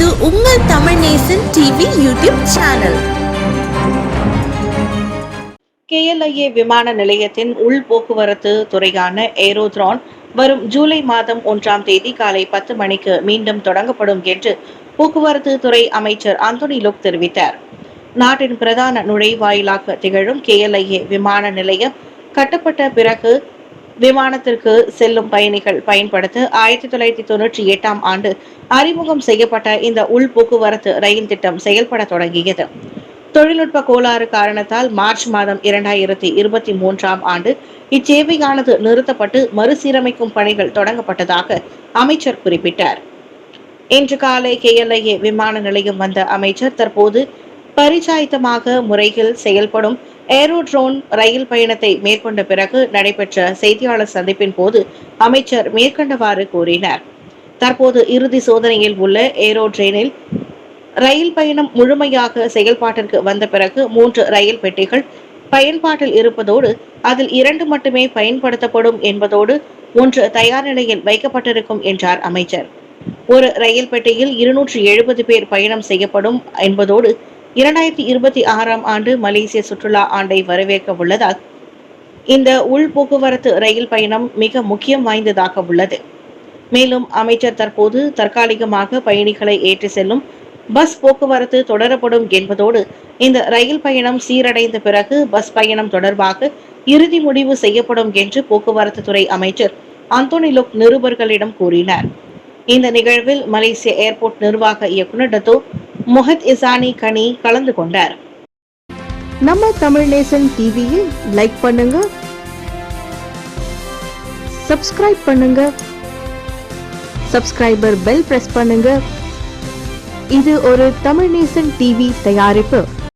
Nesan TV YouTube channel. KLIA விமான நிலையத்தின் உள் போக்குவரத்து துறையான ஏரோத்ரான் வரும் ஜூலை மாதம் ஒன்றாம் தேதி காலை பத்து மணிக்கு மீண்டும் தொடங்கப்படும் என்று போக்குவரத்து துறை அமைச்சர் அந்தோனி லுக் தெரிவித்தார். நாட்டின் பிரதான நுழைவாயிலாக திகழும் கேஎல்ஐஏ விமான நிலையம் கட்டப்பட்ட பிறகு விமானத்திற்கு செல்லும் பயணிகள் பயன்படுத்த ஆயிரத்தி தொள்ளாயிரத்தி தொன்னூற்றி எட்டாம் ஆண்டு அறிமுகம் செய்யப்பட்ட இந்த உள் போக்குவரத்து ரயில் திட்டம் செயல்பட தொடங்கியது. தொழில்நுட்ப கோளாறு காரணத்தால் மார்ச் மாதம் இரண்டாயிரத்தி இருபத்தி மூன்றாம் ஆண்டு இச்சேவையானது நிறுத்தப்பட்டு மறுசீரமைக்கும் பணிகள் தொடங்கப்பட்டதாக அமைச்சர் குறிப்பிட்டார். இன்று காலை கேஎல்ஐஏ விமான நிலையம் வந்த அமைச்சர் தற்போது பரிச்சாயத்தமாக முறையில் செயல்படும் ஏரோட்ரோன் ரயில் பயணத்தை மேற்கொண்ட பிறகு நடைபெற்ற செய்தியாளர் சந்திப்பின் போது அமைச்சர் மேற்கண்டவாறு கூறினார். தற்போது இறுதி சோதனையில் உள்ள ஏரோட்ரெயினில் ரயில் பயணம் முழுமையாக செயல்பாட்டிற்கு வந்த பிறகு மூன்று ரயில் பெட்டிகள் பயன்பாட்டில் இருப்பதோடு அதில் இரண்டு மட்டுமே பயன்படுத்தப்படும் என்பதோடு ஒன்று தயார் நிலையில் வைக்கப்பட்டிருக்கும் என்றார் அமைச்சர். ஒரு ரயில் பெட்டியில் இருநூற்றி எழுபது பேர் பயணம் செய்யப்படும் என்பதோடு இரண்டாயிரத்தி இருபத்தி ஆறாம் ஆண்டு மலேசிய சுற்றுலா ஆண்டை வரவேற்க உள்ளதால் இந்த உள் போக்குவரத்து ரயில் பயணம் மிக முக்கியம் வாய்ந்ததாக உள்ளது. மேலும் அமைச்சர் தற்போது தற்காலிகமாக பயணிகளை ஏற்றி செல்லும் பஸ் போக்குவரத்து தொடரப்படும் என்பதோடு இந்த ரயில் பயணம் சீரடைந்த பிறகு பஸ் பயணம் தொடர்பாக இறுதி முடிவு செய்யப்படும் என்று போக்குவரத்து துறை அமைச்சர் அந்தோனி லுக் நிருபர்களிடம் கூறினார். இந்த நிகழ்வில் மலேசிய ஏர்போர்ட் நிர்வாக இயக்குநர் டத்தோ முஹத் இசானி கனி கலந்து கொண்டார். நம்ம தமிழ் நேசன் டிவியை லைக் பண்ணுங்க. சப்ஸ்கிரைப் பண்ணுங்க. சப்ஸ்கிரைபர் பெல் பிரஸ் பண்ணுங்க. இது ஒரு தமிழ் நேசன் டிவி தயாரிப்பு.